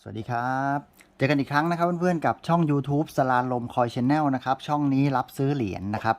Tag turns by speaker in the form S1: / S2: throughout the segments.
S1: สวัสดีครับ เจอกันอีกครั้งนะครับเพื่อนๆกับช่อง YouTube สลาลมคอยชแนลนะครับช่องนี้รับซื้อเหรียญนะครับ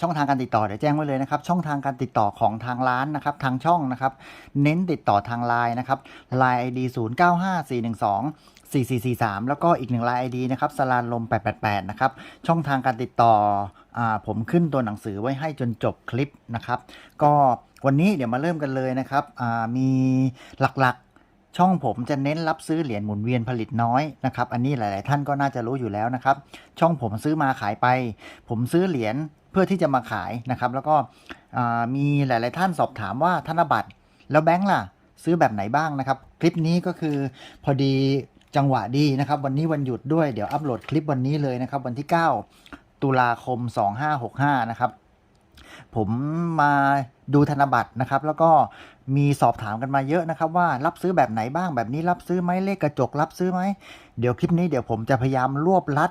S1: ช่องทางการติดต่อเดี๋ยวแจ้งไว้เลยนะครับ ช่องทางการติดต่อของทางร้านนะครับ ทางช่องนะครับ เน้นติดต่อทางไลน์นะครับไลน์ ID 0 9 5 4 1 2 4 4 4 3 แล้วก็อีกหนึ่งไลน์ ID นะครับสลาลม 888 นะครับ ช่องทางการติดต่ออผมขึ้นตัวหนังสือไว้ให้จนจบคลิปนะครับ ก็วันนี้เดี๋ยวมาเริ่มกันเลยนะครับมีหลักๆ ช่องผมจะเน้นรับซื้อเหรียญหมุนเวียนผลิตน้อยนะครับ อันนี้หลาย ๆ ท่านก็น่าจะรู้อยู่แล้วนะครับ ช่องผมซื้อมาขายไป ผมซื้อเหรียญเพื่อที่จะมาขายนะครับ แล้วก็อ่ามีหลาย ๆ ท่านสอบถามว่าธนบัตรแล้วแบงค์ล่ะ ซื้อแบบไหนบ้างนะครับ คลิปนี้ก็คือพอดีจังหวะดีนะครับ วันนี้วันหยุดด้วยเดี๋ยวอัปโหลดคลิปวันนี้เลยนะครับ วันที่ 9 ตุลาคม 2565 นะครับ ผมมาดูธนบัตรนะครับ แล้วก็มีสอบถามกันมาเยอะนะครับ ว่ารับซื้อแบบไหนบ้างแบบนี้รับซื้อไหมเลขกระจกรับซื้อไหมเดี๋ยวคลิปนี้เดี๋ยวผมจะพยายามรวบลัด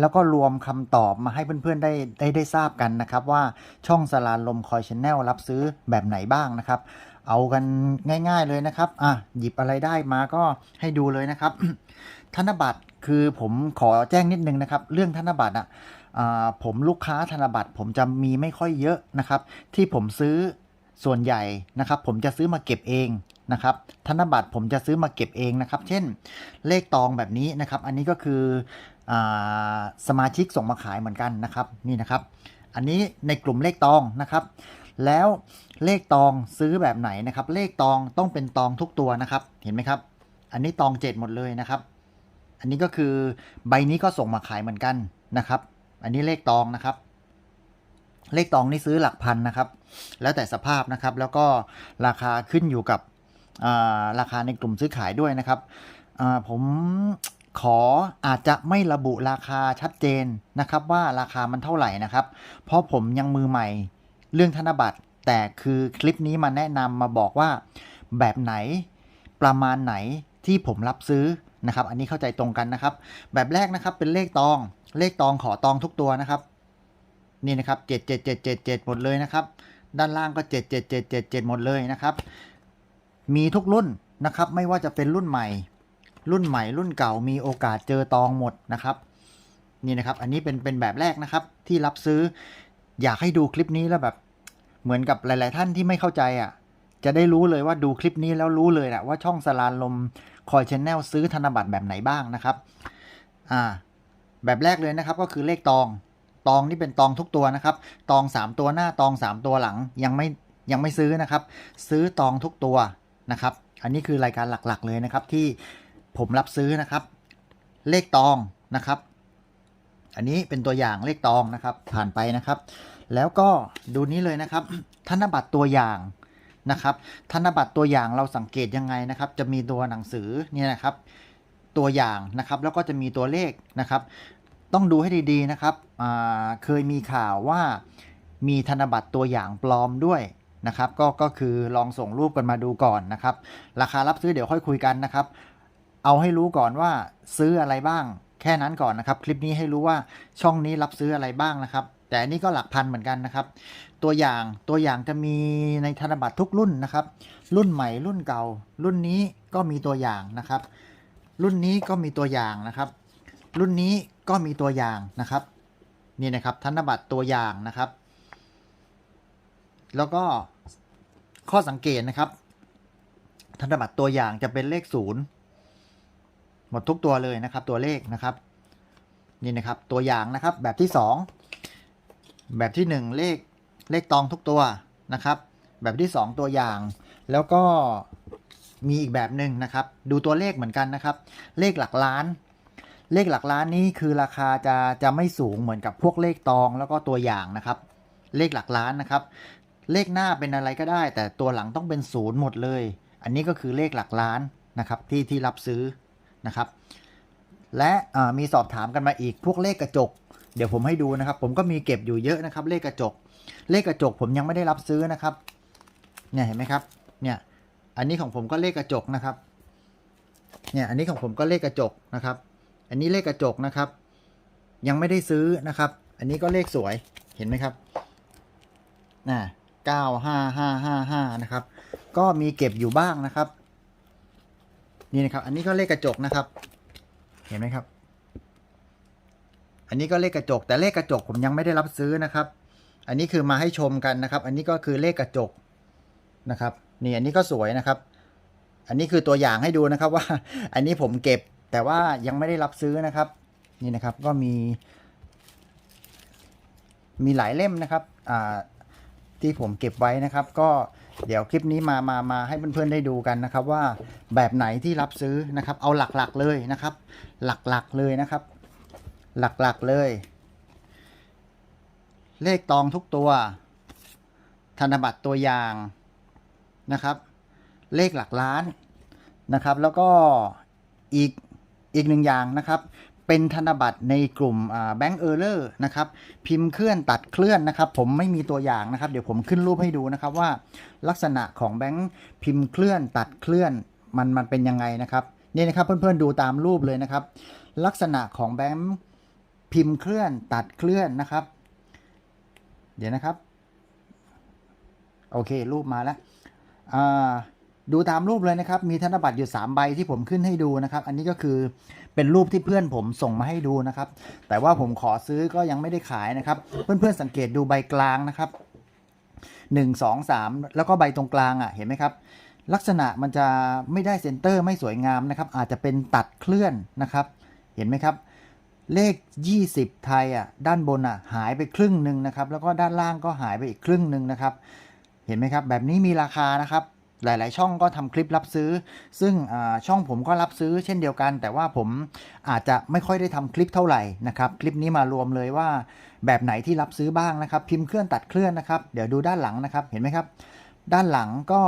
S1: แล้วก็รวมคำตอบมาให้เพื่อนๆได้ได้ได้ทราบกันนะครับ ว่าช่องสลาลมคอยชแนลรับซื้อแบบไหนบ้างนะครับ เอากันง่าย ๆเลยนะครับ อะหยิบอะไรได้มาก็ให้ดูเลยนะครับ ธนบัตรคือผมขอแจ้งนิดนึงนะครับ เรื่องธนบัตรอะอ่าผมลูกค้าธนบัตรผมจะมีไม่ค่อยเยอะนะครับ ที่ผมซื้อส่วนใหญ่นะครับ ผมจะซื้อมาเก็บเองนะครับ ธนบัตรผมจะซื้อมาเก็บเองนะครับ เช่น เลขตองแบบนี้นะครับ อันนี้ก็คืออสมาชิกส่งมาขายเหมือนกันนะครับ นี่นะครับ อันนี้ในกลุ่มเลขตองนะครับ แล้ว เลขตองซื้อแบบไหนนะครับ เลขตองต้องเป็นตองทุกตัวนะครับ เห็นไหมครับ อันนี้ตองเจ็ดหมดเลยนะครับ อันนี้ก็คือใบนี้ก็ส่งมาขายเหมือนกันนะครับ อันนี้เลขตองนะครับ เลขตองนี่ซื้อหลักพันนะครับ แล้วแต่สภาพนะครับ แล้วก็ราคาขึ้นอยู่กับาราคาในกลุ่มซื้อขายด้วยนะครับผมขออาจจะไม่ระบุราคาชัดเจนนะครับ ว่าราคามันเท่าไหร่นะครับ เพราะผมยังมือใหม่เรื่องธนบัตร แต่คือคลิปนี้มาแนะนำมาบอกว่า แบบไหนประมาณไหนที่ผมรับซื้อนะครับ อันนี้เข้าใจตรงกันนะครับ แบบแรกนะครับเป็นเลขตอง เลขตองขอตองทุกตัวนะครับ นี่นะครับเจ็ดเจ็ดเจ็ดเจ็ดเจ็ดหมดเลยนะครับ ด้านล่างก็เจ็ดเจ็ดเจ็ดเจ็ดเจ็ดหมดเลยนะครับ มีทุกรุ่นนะครับ ไม่ว่าจะเป็นรุ่นใหม่ รุ่นใหม่รุ่นเก่ามีโอกาสเจอตองหมดนะครับ นี่นะครับ อันนี้เป็นเป็นแบบแรกนะครับ ที่รับซื้อ อยากให้ดูคลิปนี้แล้วแบบ เหมือนกับหลาย ๆ ท่านที่ไม่เข้าใจอะ จะได้รู้เลยว่าดูคลิปนี้แล้วรู้เลยแหละว่าช่องสลานลมคอยชแนลซื้อธนบัตรแบบไหนบ้างนะครับ อ่า แบบแรกเลยนะครับก็คือเลขตอง ตองนี่เป็นตองทุกตัวนะครับ ตอง 3 ตัวหน้าตอง 3 ตัวหลังยังไม่ยังไม่ซื้อนะครับ ซื้อตองทุกตัวนะครับ อันนี้คือรายการหลัก ๆ เลยนะครับที่ผมรับซื้อนะครับ เลขตองนะครับ อันนี้เป็นตัวอย่างเลขตองนะครับ ผ่านไปนะครับ แล้วก็ดูนี้เลยนะครับ ธนบัตรตัวอย่างนะครับ ธนบัตรตัวอย่างเราสังเกตยังไงนะครับ จะมีตัวหนังสือเนี่ยนะครับ ตัวอย่างนะครับ แล้วก็จะมีตัวเลขนะครับ ต้องดูให้ดีๆนะครับเคยมีข่าวว่ามีธนบัตรตัวอย่างปลอมด้วยนะครับ ก็ก็คือลองส่งรูปกันมาดูก่อนนะครับ ราคารับซื้อเดี๋ยวค่อยคุยกันนะครับ เอาให้รู้ก่อนว่าซื้ออะไรบ้าง แค่นั้นก่อนนะครับ คลิปนี้ให้รู้ว่าช่องนี้รับซื้ออะไรบ้างนะครับ แต่อันนี้ก็หลักพันเหมือนกันนะครับ ตัวอย่างตัวอย่างจะมีในธนบัตรทุกรุ่นนะครับ รุ่นใหม่รุ่นเก่า รุ่นนี้ก็มีตัวอย่างนะครับ รุ่นนี้ก็มีตัวอย่างนะครับ รุ่นนี้ก็มีตัวอย่างนะครับนี่นะครับธนบัตรตัวอย่างนะครับ แล้วก็ข้อสังเกตนะครับ ธนบัตรตัวอย่างจะเป็นเลขศูนย์หมดทุกตัวเลยนะครับ ตัวเลขนะครับ นี่นะครับ ตัวอย่างนะครับแบบที่สอง แบบที่หนึ่งเลขเลขตองทุกตัวนะครับ แบบที่สองตัวอย่าง แล้วก็มีอีกแบบหนึ่งนะครับ ดูตัวเลขเหมือนกันนะครับ เลขหลักล้าน เลขหลักล้านนี้คือราคาจะจะไม่สูงเหมือนกับพวกเลขตองแล้วก็ตัวอย่างนะครับ เลขหลักล้านนะครับ เลขหน้าเป็นอะไรก็ได้ แต่ตัวหลังต้องเป็นศูนย์หมดเลย อันนี้ก็คือเลขหลักล้านนะครับที่ที่รับซื้อนะครับ และมีสอบถามกันมาอีกพวกเลขกระจก เดี๋ยวผมให้ดูนะครับ ผมก็มีเก็บอยู่เยอะนะครับ เลขกระจก เลขกระจกผมยังไม่ได้รับซื้อนะครับ เนี่ยเห็นไหมครับ เนี่ย อันนี้ของผมก็เลขกระจกนะครับ เนี่ย อันนี้ของผมก็เลขกระจกนะครับ อันนี้เลขกระจกนะครับ ยังไม่ได้ซื้อนะครับ อันนี้ก็เลขสวย เห็นไหมครับ น่ะเก้าห้าห้าห้าห้านะครับ ก็มีเก็บอยู่บ้างนะครับ นี่นะครับ อันนี้ก็เลขกระจกนะครับ เห็นไหมครับ อันนี้ก็เลขกระจก แต่เลขกระจกผมยังไม่ได้รับซื้อนะครับ อันนี้คือมาให้ชมกันนะครับ อันนี้ก็คือเลขกระจกนะครับนี่อันนี้ก็สวยนะครับ อันนี้คือตัวอย่างให้ดูนะครับว่า อันนี้ผมเก็บแต่ว่ายังไม่ได้รับซื้อนะครับ นี่นะครับก็มี มีหลายเล่มนะครับอ่าที่ผมเก็บไว้นะครับ ก็เดี๋ยวคลิปนี้มามามาให้เพื่อนๆได้ดูกันนะครับ ว่าแบบไหนที่รับซื้อนะครับ เอาหลักๆเลยนะครับ หลักๆเลยนะครับ หลักๆเลย เลขตองทุกตัว ธนบัตรตัวอย่างนะครับ เลขหลักล้านนะครับ แล้วก็อีกอีกหนึ่งอย่างนะครับ เป็นธนบัตรในกลุ่มแบงก์เออร์เลอร์นะครับ พิมพ์เคลื่อนตัดเคลื่อนนะครับ ผมไม่มีตัวอย่างนะครับ เดี๋ยวผมขึ้นรูปให้ดูนะครับว่า ลักษณะของแบงก์พิมพ์เคลื่อนตัดเคลื่อนมันมันเป็นยังไงนะครับนี่นะครับเพื่อนๆดูตามรูปเลยนะครับ ลักษณะของแบงก์ พิมพ์เคลื่อนตัดเคลื่อนนะครับ เดี๋ยวนะครับ โอเค รูปมาแล้วดูตามรูปเลยนะครับ มีธนบัตรอยู่ 3 ใบที่ผมขึ้นให้ดูนะครับ อันนี้ก็คือเป็นรูปที่เพื่อนผมส่งมาให้ดูนะครับ แต่ว่าผมขอซื้อก็ยังไม่ได้ขายนะครับ เพื่อนๆสังเกตดูใบกลางนะครับ 1 2 3 แล้วก็ใบตรงกลางอะ เห็นไหมครับ ลักษณะมันจะไม่ได้เซนเตอร์ไม่สวยงามนะครับ อาจจะเป็นตัดเคลื่อนนะครับ เห็นไหมครับ เลข 20 ไทยอะด้านบนอะหายไปครึ่งหนึ่งนะครับ แล้วก็ด้านล่างก็หายไปอีกครึ่งหนึ่งนะครับ เห็นไหมครับ แบบนี้มีราคานะครับหลาย ๆ ช่องก็ทำคลิปรับซื้อ ซึ่งช่องผมก็รับซื้อเช่นเดียวกัน แต่ว่าผมอาจจะไม่ค่อยได้ทำคลิปเท่าไหร่นะครับ คลิปนี้มารวมเลยว่าแบบไหนที่รับซื้อบ้างนะครับ พิมพ์เคลื่อนตัดเคลื่อนนะครับ เดี๋ยวดูด้านหลังนะครับ เห็นไหมครับ ด้านหลังก็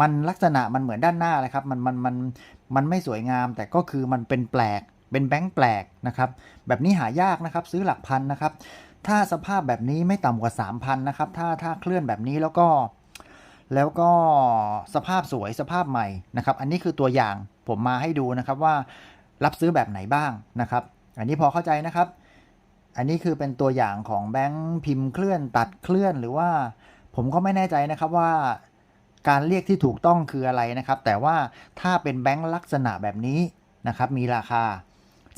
S1: มันลักษณะมันเหมือนด้านหน้าเลยครับ มันมันมันมันไม่สวยงาม แต่ก็คือมันเป็นแปลก เป็นแบงค์แปลกนะครับ แบบนี้หายากนะครับ ซื้อหลักพันนะครับ ถ้าสภาพแบบนี้ไม่ต่ำกว่า 3,000นะครับ ถ้าถ้าเคลื่อนแบบนี้แล้วก็ แล้วก็สภาพสวยสภาพใหม่นะครับ อันนี้คือตัวอย่างผมมาให้ดูนะครับว่ารับซื้อแบบไหนบ้างนะครับ อันนี้พอเข้าใจนะครับ อันนี้คือเป็นตัวอย่างของแบงค์พิมพ์เคลื่อนตัดเคลื่อนหรือว่า ผมก็ไม่แน่ใจนะครับว่าการเรียกที่ถูกต้องคืออะไรนะครับ แต่ว่าถ้าเป็นแบงค์ลักษณะแบบนี้นะครับ มีราคา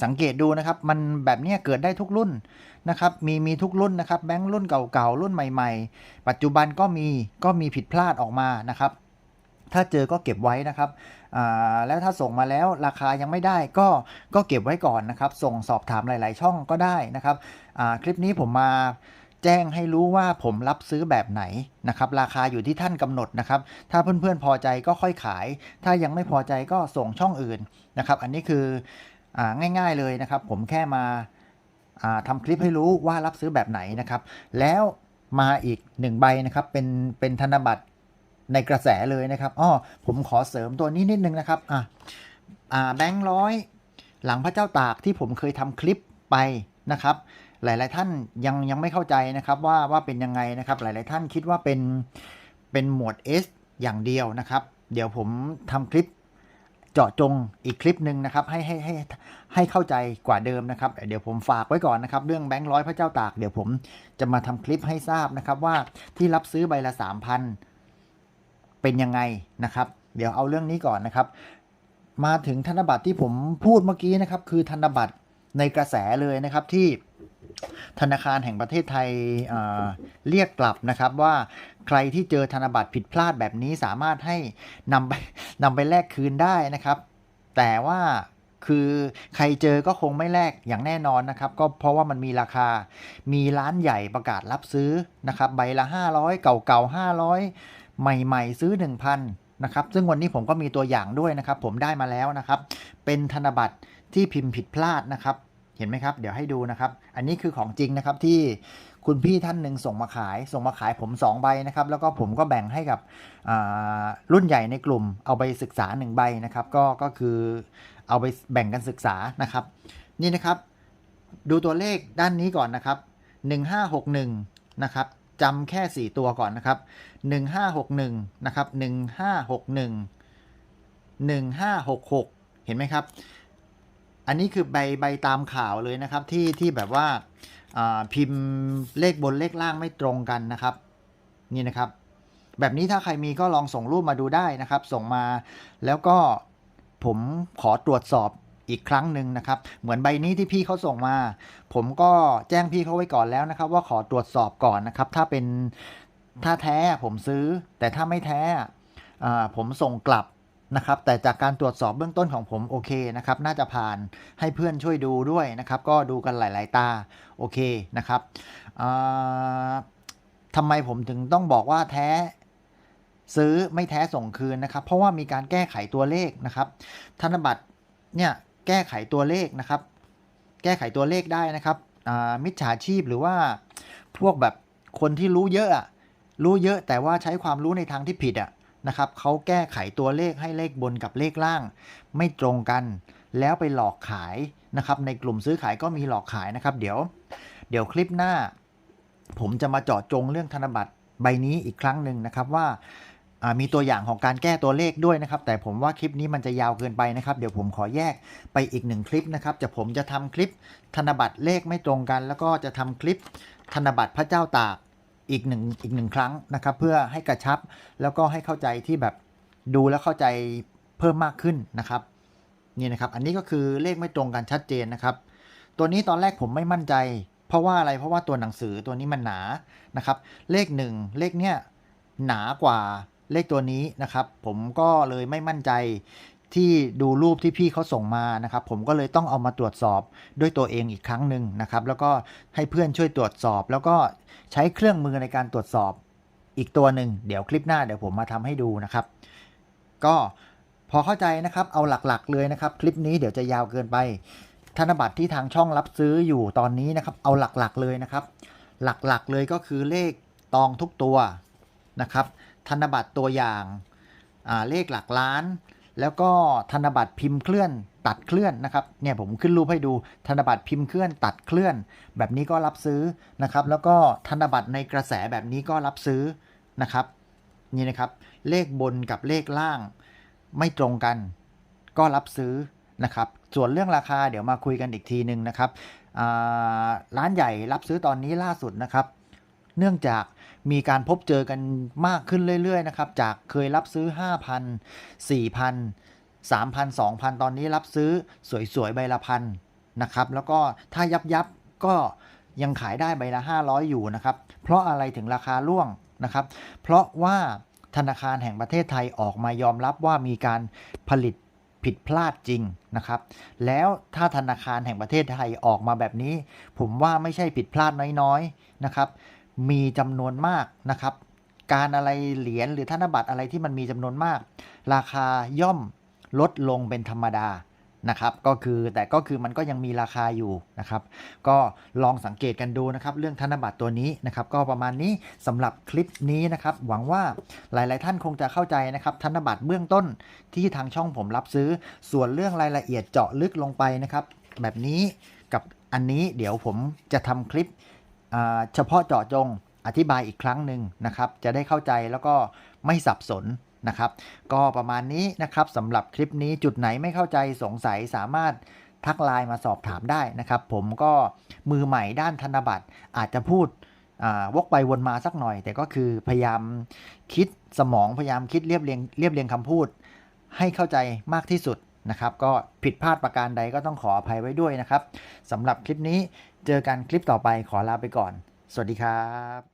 S1: สังเกตดูนะครับ มันแบบนี้เกิดได้ทุกรุ่นนะครับ มีมีทุกรุ่นนะครับ แบงค์รุ่นเก่าๆรุ่นใหม่ ๆ ปัจจุบันก็มีก็มีผิดพลาดออกมานะครับ ถ้าเจอก็เก็บไว้นะครับแล้วถ้าส่งมาแล้วราคายังไม่ได้ก็ก็เก็บไว้ก่อนนะครับ ส่งสอบถามหลาย ๆ ช่องก็ได้นะครับคลิปนี้ผมมาแจ้งให้รู้ว่าผมรับซื้อแบบไหนนะครับ ราคาอยู่ที่ท่านกำหนดนะครับ ถ้าเพื่อนๆพอใจก็ค่อยขาย ถ้ายังไม่พอใจก็ส่งช่องอื่นนะครับ อันนี้คือ ง่ายๆเลยนะครับ ผมแค่มาทำคลิปให้รู้ว่ารับซื้อแบบไหนนะครับ แล้วมาอีกหนึ่งใบนะครับ เป็นเป็นธนบัตรในกระแสเลยนะครับอ้อผมขอเสริมตัวนี้นิดนึงนะครับอ่าอ่าแบงค์ร้อยหลังพระเจ้าตากที่ผมเคยทำคลิปไปนะครับ หลาย ๆ ท่านยังยังไม่เข้าใจนะครับว่าว่าเป็นยังไงนะครับ หลาย ๆ ท่านคิดว่าเป็นเป็นหมวด S อย่างเดียวนะครับ เดี๋ยวผมทำคลิป เจาะจงอีกคลิปหนึ่งนะครับให้ให้ให้ให้เข้าใจกว่าเดิมนะครับ เดี๋ยวผมฝากไว้ก่อนนะครับ เรื่องแบงค์ร้อยพระเจ้าตากเดี๋ยวผมจะมาทำคลิปให้ทราบนะครับว่าที่รับซื้อใบละ3,000เป็นยังไงนะครับ เดี๋ยวเอาเรื่องนี้ก่อนนะครับ มาถึงธนบัตรที่ผมพูดเมื่อกี้นะครับ คือธนบัตรในกระแสเลยนะครับที่ ธนาคารแห่งประเทศไทยเเรียกกลับนะครับว่าใครที่เจอธนบัตรผิดพลาดแบบนี้สามารถให้นำไปนำไปแลกคืนได้นะครับ แต่ว่าคือใครเจอก็คงไม่แลกอย่างแน่นอนนะครับ ก็เพราะว่ามันมีราคา มีร้านใหญ่ประกาศรับซื้อนะครับ ใบละ 500 เก่าๆ500 ใหม่ๆ ซื้อ 1,000นะครับ ซึ่งวันนี้ผมก็มีตัวอย่างด้วยนะครับ ผมได้มาแล้วนะครับ เป็นธนบัตรที่พิมพ์ผิดพลาดนะครับ เห็นไหมครับ เดี๋ยวให้ดูนะครับ อันนี้คือของจริงนะครับที่คุณพี่ท่านหนึ่งส่งมาขาย ส่งมาขายผม 2 ใบนะครับ แล้วก็ผมก็แบ่งให้กับรุ่นใหญ่ในกลุ่ม เอาไปศึกษา 1 ใบนะครับ ก็ก็คือเอาไปแบ่งกันศึกษานะครับ นี่นะครับ ดูตัวเลขด้านนี้ก่อนนะครับ 1561 นะครับจำแค่ 4 ตัวก่อนนะครับ 1561 นะครับ 1561 1566 เห็นไหมครับ อันนี้คือใบใบตามข่าวเลยนะครับที่ที่แบบว่าพิมพ์เลขบนเลขล่างไม่ตรงกันนะครับนี่นะครับ แบบนี้ถ้าใครมีก็ลองส่งรูปมาดูได้นะครับ ส่งมาแล้วก็ผมขอตรวจสอบอีกครั้งหนึ่งนะครับ เหมือนใบนี้ที่พี่เขาส่งมา ผมก็แจ้งพี่เขาไว้ก่อนแล้วนะครับ ว่าขอตรวจสอบก่อนนะครับ ถ้าเป็นถ้าแท้ผมซื้อ แต่ถ้าไม่แท้ผมส่งกลับ นะครับแต่จากการตรวจสอบเบื้องต้นของผมโอเคนะครับน่าจะผ่านให้เพื่อนช่วยดูด้วยนะครับ ก็ดูกันหลาย ๆ ตาโอเคนะครับทำไมผมถึงต้องบอกว่าแท้ซื้อไม่แท้ส่งคืนนะครับ เพราะว่ามีการแก้ไขตัวเลขนะครับ ธนบัตรเนี่ยแก้ไขตัวเลขนะครับ แก้ไขตัวเลขได้นะครับมิจฉาชีพหรือว่าพวกแบบคนที่รู้เยอะรู้เยอะแต่ว่าใช้ความรู้ในทางที่ผิดอะ นะครับเขาแก้ไขตัวเลขให้เลขบนกับเลขล่าง ไม่ตรงกัน แล้วไปหลอกขายนะครับ ในกลุ่มซื้อขายก็มีหลอกขายนะครับ เดี๋ยว เดี๋ยวคลิปหน้า ผมจะมาเจาะจงเรื่องธนบัตรใบนี้อีกครั้งหนึ่งนะครับว่ามีตัวอย่างของการแก้ตัวเลขด้วยนะครับ แต่ผมว่าคลิปนี้มันจะยาวเกินไปนะครับ เดี๋ยวผมขอแยกไปอีกหนึ่งคลิปนะครับ จะผมจะทำคลิปธนบัตรเลขไม่ตรงกัน แล้วก็จะทำคลิปธนบัตรพระเจ้าตาก อีกหนึ่งอีกหนึ่งครั้งนะครับ เพื่อให้กระชับแล้วก็ให้เข้าใจที่แบบดูแล้วเข้าใจเพิ่มมากขึ้นนะครับนี่นะครับ อันนี้ก็คือเลขไม่ตรงกันชัดเจนนะครับ ตัวนี้ตอนแรกผมไม่มั่นใจ เพราะว่าอะไรเพราะว่าตัวหนังสือตัวนี้มันหนานะครับ เลขหนึ่งเลขเนี้ยหนากว่าเลขตัวนี้นะครับ ผมก็เลยไม่มั่นใจ ที่ดูรูปที่พี่เขาส่งมานะครับ ผมก็เลยต้องเอามาตรวจสอบด้วยตัวเองอีกครั้งหนึ่งนะครับ แล้วก็ให้เพื่อนช่วยตรวจสอบ แล้วก็ใช้เครื่องมือในการตรวจสอบอีกตัวหนึ่งเดี๋ยวคลิปหน้าเดี๋ยวผมมาทำให้ดูนะครับ ก็พอเข้าใจนะครับเอาหลักๆ เลยนะครับ คลิปนี้เดี๋ยวจะยาวเกินไป ธนบัตรที่ทางช่องรับซื้ออยู่ตอนนี้นะครับ เอาหลักๆเลยนะครับ หลักๆเลยก็คือเลขตองทุกตัวนะครับ ธนบัตรตัวอย่างเลขหลักล้าน แล้วก็ธนบัตรพิมพ์เคลื่อนตัดเคลื่อนนะครับเนี่ยผมขึ้นรูปให้ดูธนบัตรพิมพ์เคลื่อนตัดเคลื่อน แบบนี้ก็รับซื้อนะครับ แล้วก็ธนบัตรในกระแสแบบนี้ก็รับซื้อนะครับนี่นะครับ เลขบนกับเลขล่าง ไม่ตรงกัน ก็รับซื้อนะครับ ส่วนเรื่องราคาเดี๋ยวมาคุยกันอีกทีหนึ่งนะครับร้านใหญ่รับซื้อตอนนี้ล่าสุดนะครับ เนื่องจากมีการพบเจอกันมากขึ้นเรื่อยๆนะครับ จากเคยรับซื้อ 5,000 4,000 3,000 2,000 ตอนนี้รับซื้อสวยๆ ใบละพันนะครับ แล้วก็ถ้ายับยับก็ยังขายได้ใบละ 500 อยู่นะครับ เพราะอะไรถึงราคาร่วงนะครับ เพราะว่าธนาคารแห่งประเทศไทยออกมายอมรับว่ามีการผลิตผิดพลาดจริงนะครับ แล้วถ้าธนาคารแห่งประเทศไทยออกมาแบบนี้ ผมว่าไม่ใช่ผิดพลาดน้อยๆนะครับ มีจำนวนมากนะครับ การอะไรเหรียญหรือธนบัตรอะไรที่มันมีจำนวนมาก ราคาย่อมลดลงเป็นธรรมดานะครับ ก็คือแต่ก็คือมันก็ยังมีราคาอยู่นะครับ ก็ลองสังเกตกันดูนะครับเรื่องธนบัตรตัวนี้นะครับ ก็ประมาณนี้สำหรับคลิปนี้นะครับ หวังว่าหลาย ๆ ท่านคงจะเข้าใจนะครับ ธนบัตรเบื้องต้นที่ทางช่องผมรับซื้อส่วนเรื่องรายละเอียดเจาะลึกลงไปนะครับ แบบนี้กับอันนี้เดี๋ยวผมจะทำคลิป เฉพาะเจาะจงอธิบายอีกครั้งหนึ่งนะครับ จะได้เข้าใจแล้วก็ไม่สับสนนะครับ ก็ประมาณนี้นะครับสำหรับคลิปนี้จุดไหนไม่เข้าใจสงสัยสามารถทักไลน์มาสอบถามได้นะครับ ผมก็มือใหม่ด้านธนบัตรอาจจะพูดวกไปวนมาสักหน่อย แต่ก็คือพยายามคิดสมองพยายามคิดเรียบเรียงเรียบเรียงคำพูด ให้เข้าใจมากที่สุดนะครับ ก็ผิดพลาดประการใดก็ต้องขออภัยไว้ด้วยนะครับสำหรับคลิปนี้ เจอกันคลิปต่อไปขอลาไปก่อน สวัสดีครับ